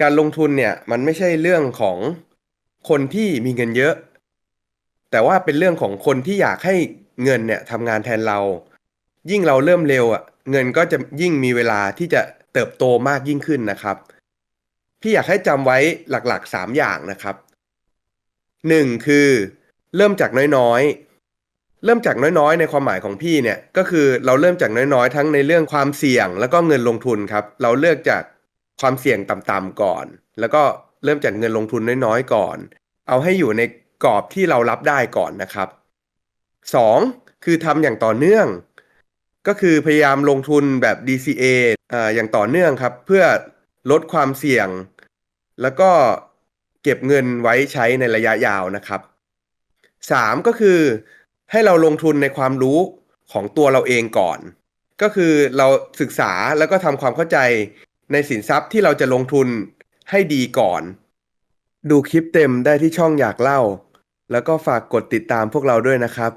การลงทุนเนี่ยมันไม่ใช่เรื่องของคนที่มีเงินเยอะ แต่ว่าเป็นเรื่องของคนที่อยากให้เงินเนี่ยทำงานแทนเรา ยิ่งเราเริ่มเร็วอะ เงินก็จะยิ่งมีเวลาที่จะเติบโตมากยิ่งขึ้นนะครับ พี่อยากให้จำไว้หลักๆสามอย่างนะครับหนึ่งคือเริ่มจากน้อยๆ เริ่มจากน้อยๆ ในความหมายของพี่เนี่ยก็คือเราเริ่มจากน้อยๆ ทั้งในเรื่องความเสี่ยงแล้วก็เงินลงทุนครับ เราเลือกจาก ความเสี่ยงต่ำๆก่อน แล้วก็เริ่มจากเงินลงทุนน้อยๆก่อน เอาให้อยู่ในกรอบที่เรารับได้ก่อนนะครับสองคือทำอย่างต่อเนื่อง ก็คือพยายามลงทุนแบบ DCA อ่าอย่างต่อเนื่องครับ เพื่อลดความเสี่ยง แล้วก็เก็บเงินไว้ใช้ในระยะยาวนะครับสามก็คือให้เราลงทุนในความรู้ของตัวเราเองก่อน ก็คือเราศึกษาแล้วก็ทำความเข้าใจ ในสินทรัพย์ที่เราจะลงทุนให้ดีก่อน ดูคลิปเต็มได้ที่ช่องอยากเล่า แล้วก็ฝากกดติดตามพวกเราด้วยนะครับ